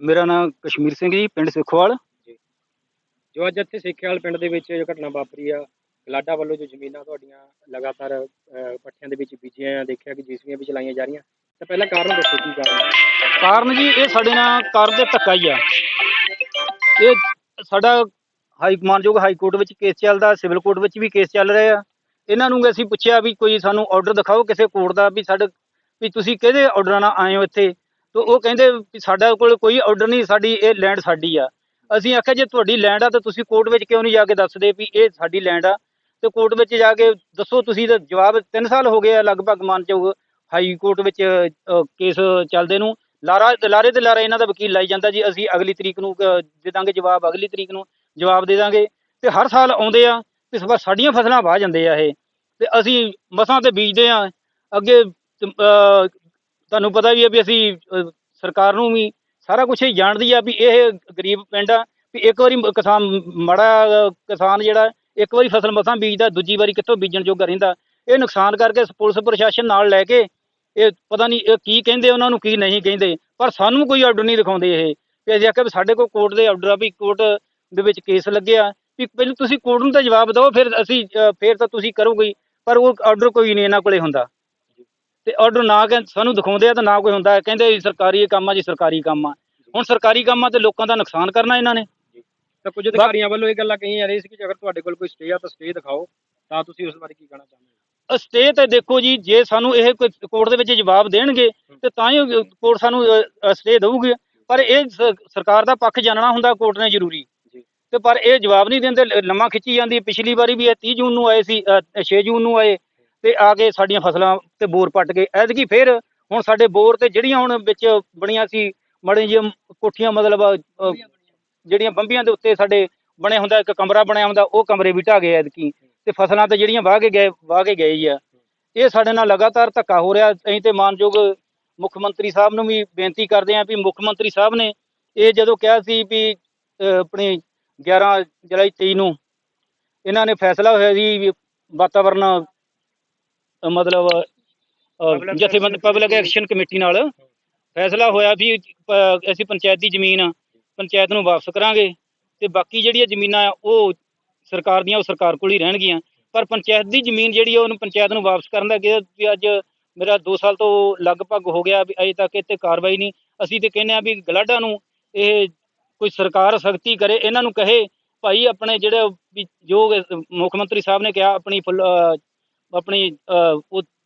ਮੇਰਾ ਨਾਮ ਕਸ਼ਮੀਰ ਸਿੰਘ ਜੀ ਪਿੰਡ ਸਿੱਖੋਵਾਲ। ਜੋ। ਅੱਜ ਇੱਥੇ ਸੇਖੇਵਾਲ ਪਿੰਡ ਦੇ ਵਿੱਚ ਜੋ ਘਟਨਾ ਵਾਪਰੀ ਆ ਗਲਾਡਾ ਵੱਲੋਂ ਜੋ ਜ਼ਮੀਨਾਂ ਤੁਹਾਡੀਆਂ ਲਗਾਤਾਰ ਅਹ, ਪੱਠਿਆਂ ਦੇ ਵਿੱਚ ਬੀਜੀਆਂ ਆ ਦੇਖਿਆ ਕਿ ਜੀਸੀਆਂ ਵੀ ਚਲਾਈਆਂ ਜਾ ਰਹੀਆਂ ਤਾਂ ਪਹਿਲਾਂ ਕਾਰਨ ਦੱਸੋ ਕੀ ਕਾਰਨ ਕਾਰਨ ਜੀ ਇਹ ਸਾਡੇ ਨਾਲ ਕਰਦੇ ਧੱਕਾ ਹੀ ਆ। ਇਹ ਸਾਡਾ ਹਾਈ ਮਾਨਯੋਗ ਹਾਈ ਕੋਰਟ ਵਿੱਚ ਕੇਸ ਚੱਲਦਾ ਸਿਵਲ ਕੋਰਟ ਵਿੱਚ ਵੀ ਕੇਸ ਚੱਲ ਰਿਹਾ ਆ। ਇਹਨਾਂ ਨੂੰ ਅਸੀਂ ਪੁੱਛਿਆ ਵੀ ਕੋਈ ਸਾਨੂੰ ਆਰਡਰ ਦਿਖਾਓ ਕਿਸੇ ਕੋਰਟ ਦਾ ਵੀ ਸਾਡੇ ਵੀ ਤੁਸੀਂ ਕਿਹਦੇ ਆਰਡਰਾਂ ਨਾਲ ਆਏ ਹੋ ਇੱਥੇ? ਤਾਂ ਉਹ ਕਹਿੰਦੇ ਵੀ ਸਾਡਾ ਕੋਲ ਕੋਈ ਆਰਡਰ ਨਹੀਂ, ਸਾਡੀ ਇਹ ਲੈਂਡ ਸਾਡੀ ਆ। ਅਸੀਂ ਆਖਿਆ, ਜੇ ਤੁਹਾਡੀ ਲੈਂਡ ਆ ਤਾਂ ਤੁਸੀਂ ਕੋਰਟ ਵਿੱਚ ਕਿਉਂ ਨਹੀਂ ਜਾ ਕੇ ਦੱਸਦੇ ਵੀ ਇਹ ਸਾਡੀ ਲੈਂਡ ਆ? ਤੇ ਕੋਰਟ ਵਿੱਚ ਜਾ ਕੇ ਦੱਸੋ, ਤੁਸੀਂ ਤਾਂ ਜਵਾਬ 3 ਸਾਲ ਹੋ ਗਏ ਆ ਲਗਭਗ ਮਾਨਯੋਗ ਹਾਈ ਕੋਰਟ ਵਿੱਚ ਕੇਸ ਚੱਲਦੇ ਨੂੰ। ਲਾਰਾ, ਲਾਰੇ ਤੇ ਲਾਰਾ ਇਹਨਾਂ ਦਾ ਵਕੀਲ ਲਾਈ ਜਾਂਦਾ ਜੀ, ਅਸੀਂ ਅਗਲੀ ਤਰੀਕ ਨੂੰ ਦੇ ਦਾਂਗੇ ਜਵਾਬ, ਅਗਲੀ ਤਰੀਕ ਨੂੰ ਜਵਾਬ ਦੇ ਦਾਂਗੇ। ਤੇ ਹਰ ਸਾਲ ਆਉਂਦੇ ਆ, ਤੇ ਇਸ ਵਾਰ ਸਾਡੀਆਂ ਫਸਲਾਂ ਵਾਹ ਜਾਂਦੇ ਆ ਇਹ। ਤੇ ਅਸੀਂ ਮਸਾਂ ਤੇ ਬੀਜਦੇ ਆ, ਅੱਗੇ ਤੁਹਾਨੂੰ ਪਤਾ ਵੀ ਹੈ ਵੀ ਅਸੀਂ ਅ, ਸਰਕਾਰ ਨੂੰ ਵੀ ਸਾਰਾ ਕੁਝ ਹੀ ਜਾਣਦੀ ਆ ਵੀ ਇਹ ਗਰੀਬ ਪਿੰਡ ਆ ਵੀ ਇੱਕ ਵਾਰੀ ਮ- ਕਿਸਾਨ ਮਾੜਾ ਅ, ਕਿਸਾਨ ਜਿਹੜਾ ਇੱਕ ਵਾਰੀ ਫਸਲ ਮਸਾਂ ਬੀਜਦਾ ਦੂਜੀ ਵਾਰੀ ਕਿੱਥੋਂ ਬੀਜਣ ਜੋਗਾ ਰਹਿੰਦਾ। ਇਹ ਨੁਕਸਾਨ ਕਰਕੇ ਪੁਲਿਸ ਪ੍ਰਸ਼ਾਸਨ ਨਾਲ ਲੈ ਕੇ ਇਹ ਪਤਾ ਨਹੀਂ ਇਹ ਕੀ ਕਹਿੰਦੇ ਉਹਨਾਂ ਨੂੰ ਕੀ ਨਹੀਂ ਕਹਿੰਦੇ। ਪਰ ਸਾਨੂੰ ਕੋਈ ਆਰਡਰ ਨਹੀਂ ਦਿਖਾਉਂਦੇ ਇਹ। ਤੇ ਅਸੀਂ ਆਖਿਆ ਵੀ ਸਾਡੇ ਕੋਲ ਕੋਰਟ ਦੇ ਆਰਡਰ ਆ ਵੀ ਕੋਰਟ ਦੇ ਵਿੱਚ ਕੇਸ ਲੱਗਿਆ ਵੀ ਪਹਿਲਾਂ ਤੁਸੀਂ ਕੋਰਟ ਨੂੰ ਤਾਂ ਜਵਾਬ ਦਿਓ ਫਿਰ ਅਸੀਂ ਅ, ਫਿਰ ਤਾਂ ਤੁਸੀਂ ਕਰੋਗੇ ਹੀ। ਪਰ ਉਹ ਆਰਡਰ ਕੋਈ ਨਹੀਂ ਇਹਨਾਂ ਕੋਲੇ ਹੁੰਦਾ। ਤੇ ਆਰਡਰ ਨਾ ਸਾਨੂੰ ਦਿਖਾਉਂਦੇ ਆ ਤਾਂ ਨਾ ਕੋਈ ਹੁੰਦਾ। ਕਹਿੰਦੇ ਜੀ ਸਰਕਾਰੀ ਕੰਮ ਆ ਜੀ ਸਰਕਾਰੀ ਕੰਮ ਆ। ਹੁਣ ਸਰਕਾਰੀ ਕੰਮ ਤੇ ਲੋਕਾਂ ਦਾ ਨੁਕਸਾਨ ਕਰਨਾ ਇਹਨਾਂ ਨੇ। ਤਾਂ ਕੁਝ ਅਧਿਕਾਰੀਆਂ ਵੱਲੋਂ ਇਹ ਗੱਲਾਂ ਕਹੀਆਂ ਜਾ ਰਹੀਆਂ ਸੀ ਕਿ ਜੇਕਰ ਤੁਹਾਡੇ ਕੋਲ ਕੋਈ ਸਟੇ ਆ ਤਾਂ ਸਟੇ ਦਿਖਾਓ ਤਾਂ ਤੁਸੀਂ ਉਸ ਬਾਰੇ ਕੀ ਕਹਿਣਾ ਚਾਹੁੰਦੇ ਹੋ? ਸਟੇ ਤੇ ਦੇਖੋ ਜੀ ਜੇ ਸਾਨੂੰ ਇਹ ਕੋਈ ਕੋਰਟ ਦੇ ਵਿੱਚ ਜਵਾਬ ਦੇਣਗੇ ਤੇ ਤਾਂ ਹੀ ਕੋਰਟ ਸਾਨੂੰ ਸਟੇ ਦੇਊਗੀ। ਪਰ ਇਹ ਸਰਕਾਰ ਦਾ ਪੱਖ ਜਾਣਨਾ ਹੁੰਦਾ ਕੋਰਟ ਨੇ ਜ਼ਰੂਰੀ। ਤੇ ਪਰ ਇਹ ਜਵਾਬ ਨਹੀਂ ਦਿੰਦੇ ਲੰਮਾ ਖਿੱਚੀ ਜਾਂਦੀ। ਪਿਛਲੀ ਵਾਰੀ ਵੀ ਇਹ 30 ਜੂਨ ਨੂੰ ਆਏ ਸੀ 6 ਜੂਨ ਨੂੰ ਆਏ। ਤੇ ਆ ਕੇ ਸਾਡੀਆਂ ਫਸਲਾਂ ਤੇ ਬੋਰ ਪੱਟ ਗਏ। ਐਤਕੀ ਫਿਰ ਹੁਣ ਸਾਡੇ ਬੋਰ ਤੇ ਜਿਹੜੀਆਂ ਹੁਣ ਵਿੱਚ ਬਣੀਆਂ ਸੀ ਮੜੇ ਜਿਹੀਆਂ ਕੋਠੀਆਂ ਮਤਲਬ ਜਿਹੜੀਆਂ ਬੰਬੀਆਂ ਦੇ ਉੱਤੇ ਸਾਡੇ ਬਣੇ ਹੁੰਦਾ ਇੱਕ ਕਮਰਾ ਬਣਿਆ ਹੁੰਦਾ ਉਹ ਕਮਰੇ ਵੀ ਢਾਹ ਗਏ ਐਤਕੀ। ਤੇ ਫਸਲਾਂ ਤੇ ਜਿਹੜੀਆਂ ਵਾਹ ਕੇ ਗਏ ਵਾਹ ਕੇ ਗਏ ਹੀ ਆ। ਇਹ ਸਾਡੇ ਨਾਲ ਲਗਾਤਾਰ ਧੱਕਾ ਹੋ ਰਿਹਾ। ਅਸੀਂ ਤੇ ਮਾਨਯੋਗ ਮੁੱਖ ਮੰਤਰੀ ਸਾਹਿਬ ਨੂੰ ਵੀ ਬੇਨਤੀ ਕਰਦੇ ਹਾਂ ਵੀ ਮੁੱਖ ਮੰਤਰੀ ਸਾਹਿਬ ਨੇ ਇਹ ਜਦੋਂ ਕਿਹਾ ਸੀ ਵੀ ਅਹ, ਆਪਣੀ 11 ਜੁਲਾਈ 23 ਨੂੰ ਇਹਨਾਂ ਨੇ ਫੈਸਲਾ ਹੋਇਆ ਸੀ ਵੀ ਵਾਤਾਵਰਨ ਅਹ, ਮਤਲਬ Public ਜਥੇਬੰਦ ਪਬਲਿਕ ਐਕਸ਼ਨ ਕਮੇਟੀ ਨਾਲ ਫੈਸਲਾ ਹੋਇਆ ਵੀ ਅਹ, ਅਸੀਂ ਪੰਚਾਇਤ ਦੀ ਜ਼ਮੀਨ ਪੰਚਾਇਤ ਨੂੰ ਵਾਪਸ ਕਰਾਂਗੇ ਤੇ ਬਾਕੀ ਜਿਹੜੀਆਂ ਜ਼ਮੀਨਾਂ ਆ ਉਹ ਸਰਕਾਰ ਦੀਆਂ ਉਹ ਸਰਕਾਰ ਕੋਲ ਹੀ ਰਹਿਣਗੀਆਂ। ਪਰ ਪੰਚਾਇਤ ਦੀ ਜ਼ਮੀਨ ਜਿਹੜੀ ਆ ਉਹਨੂੰ ਪੰਚਾਇਤ ਨੂੰ ਵਾਪਸ ਕਰਨ ਦਾ ਕਿ ਵੀ ਅੱਜ ਮੇਰਾ 2 ਸਾਲ ਤੋਂ ਲਗਭਗ ਹੋ ਗਿਆ ਵੀ ਅਜੇ ਤੱਕ ਇੱਥੇ ਕਾਰਵਾਈ ਨਹੀਂ। ਅਸੀਂ ਤੇ ਕਹਿੰਦੇ ਆ ਵੀ ਗਲਾਡਾ ਨੂੰ ਇਹ ਕੋਈ ਸਰਕਾਰ ਸਖਤੀ ਕਰੇ ਇਹਨਾਂ ਨੂੰ ਕਹੇ ਭਾਈ ਆਪਣੇ ਜਿਹੜੇ ਵੀ ਜੋ ਮੁੱਖ ਮੰਤਰੀ ਸਾਹਿਬ ਨੇ ਕਿਹਾ ਆਪਣੀ ਫੁੱਲ ਅਹ, ਆਪਣੀ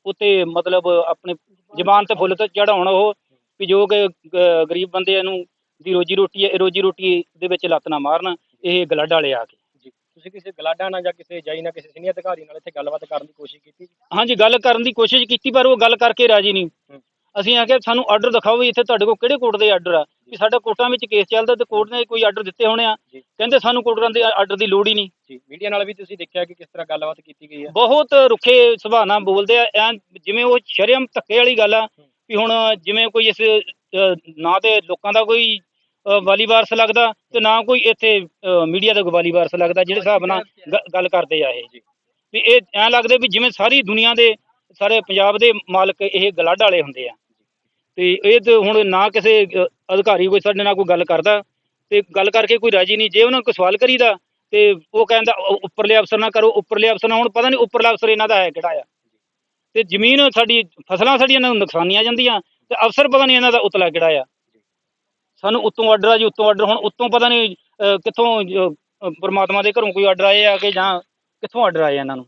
ਉੱਤੇ ਮਤਲਬ ਆਪਣੇ ਜ਼ਬਾਨ ਤੇ ਫੁੱਲ ਤੇ ਚੜਾਉਣ ਉਹ ਵੀ ਜੋ ਕਿ ਗਰੀਬ ਬੰਦੇ ਨੂੰ ਦੀ ਰੋਜੀ ਰੋਟੀ ਰੋਜੀ ਰੋਟੀ ਦੇ ਵਿੱਚ ਲੱਤ ਨਾ ਮਾਰਨ ਇਹ ਗਲਾਡਾ ਵਾਲੇ ਆ ਕੇ। ਤੁਸੀਂ ਕਿਸੇ ਗਲਾਡਾ ਨਾਲ ਜਾਂ ਕਿਸੇ ਜਾਈ ਨਾਲ ਕਿਸੇ ਸੀਨੀਅਰ ਅਧਿਕਾਰੀ ਨਾਲ ਇੱਥੇ ਗੱਲਬਾਤ ਕਰਨ ਦੀ ਕੋਸ਼ਿਸ਼ ਕੀਤੀ? ਹਾਂਜੀ ਗੱਲ ਕਰਨ ਦੀ ਕੋਸ਼ਿਸ਼ ਕੀਤੀ ਪਰ ਉਹ ਗੱਲ ਕਰਕੇ ਰਾਜੀ ਨਹੀਂ। ਅਸੀਂ ਆਖਿਆ ਸਾਨੂੰ ਆਰਡਰ ਦਿਖਾਓ ਵੀ ਇੱਥੇ ਤੁਹਾਡੇ ਕੋਲ ਕਿਹੜੇ ਕੋਰਟ ਦੇ ਆਰਡਰ ਆ। ਵੀ ਸਾਡਾ ਕੋਰਟਾਂ ਵਿੱਚ ਕੇਸ ਚੱਲਦਾ ਤੇ ਕੋਰਟ ਨੇ ਕੋਈ ਆਰਡਰ ਦਿੱਤੇ ਹੋਣੇ ਆ। ਜੀ। ਕਹਿੰਦੇ ਸਾਨੂੰ ਕੋਰਟਾਂ ਦੇ ਆਰਡਰ ਦੀ ਲੋੜ ਹੀ ਨਹੀਂ। ਜੀ ਮੀਡੀਆ ਨਾਲ ਵੀ ਤੁਸੀਂ ਦੇਖਿਆ ਕਿ ਕਿਸ ਤਰ੍ਹਾਂ ਗੱਲਬਾਤ ਕੀਤੀ ਗਈ ਹੈ ਬਹੁਤ ਰੁੱਖੇ ਸੁਭਾਅ ਨਾਲ ਬੋਲਦੇ ਆ। ਐਂ ਜਿਵੇਂ ਉਹ ਸ਼ਰਮ ਧੱਕੇ ਵਾਲੀ ਗੱਲ ਆ ਵੀ ਹੁਣ ਜਿਵੇਂ ਕੋਈ ਇਸ ਨਾ ਤੇ ਲੋਕਾਂ ਦਾ ਕੋਈ ਅ, ਵਾਲੀ ਵਾਰਸ ਲੱਗਦਾ ਤੇ ਨਾ ਕੋਈ ਇੱਥੇ ਮੀਡੀਆ ਦਾ ਕੋਈ ਵਾਲੀ ਵਾਰਸ ਲੱਗਦਾ ਜਿਹੜੇ ਹਿਸਾਬ ਨਾਲ ਗ- ਗੱਲ ਕਰਦੇ ਆ ਇਹ। ਵੀ ਇਹ ਐਂ ਲੱਗਦੇ ਵੀ ਜਿਵੇਂ ਸਾਰੀ ਦੁਨੀਆ ਦੇ ਸਾਰੇ ਪੰਜਾਬ ਦੇ ਮਾਲਕ ਇਹ ਗਲਾਡ ਵਾਲੇ ਹੁੰਦੇ ਆ। ਤੇ ਇਹ ਤੇ ਹੁਣ ਨਾ ਕਿਸੇ ਅ, ਅਧਿਕਾਰੀ ਕੋਈ ਸਾਡੇ ਨਾਲ ਕੋਈ ਗੱਲ ਕਰਦਾ ਤੇ ਗੱਲ ਕਰਕੇ ਕੋਈ ਰਾਜੀ ਨਹੀਂ। ਜੇ ਉਹਨਾਂ ਨੂੰ ਕੋਈ ਸਵਾਲ ਕਰੀਦਾ ਤੇ ਉਹ ਕਹਿੰਦਾ ਉ- ਉੱਪਰਲੇ ਅਫਸਰ ਨਾਲ ਕਰੋ ਉੱਪਰਲੇ ਅਫਸਰ ਨਾਲ। ਹੁਣ ਪਤਾ ਨਹੀਂ ਉੱਪਰਲਾ ਅਫਸਰ ਇਹਨਾਂ ਦਾ ਹੈ ਕਿਹੜਾ ਆ। ਤੇ ਜ਼ਮੀਨ ਸਾਡੀ ਫਸਲਾਂ ਸਾਡੀਆਂ ਇਹਨਾਂ ਨੂੰ ਨੁਕਸਾਨੀਆਂ ਜਾਂਦੀਆਂ ਤੇ ਅਫਸਰ ਪਤਾ ਨਹੀਂ ਇਹਨਾਂ ਦਾ ਉਤਲਾ ਕਿਹੜਾ ਆ। ਸਾਨੂੰ ਉੱਤੋਂ ਆਰਡਰ ਆ ਜੀ ਉੱਤੋਂ ਆਰਡਰ ਹੁਣ ਉੱਤੋਂ ਪਤਾ ਨਹੀਂ ਅ, ਕਿੱਥੋਂ ਅ, ਅ, ਪ੍ਰਮਾਤਮਾ ਦੇ ਘਰੋਂ ਕੋਈ ਆਰਡਰ ਆਏ ਆ ਕਿ ਜਾਂ ਕਿੱਥੋਂ ਆਰਡਰ ਆਏ ਆ ਇਹਨਾਂ ਨੂੰ।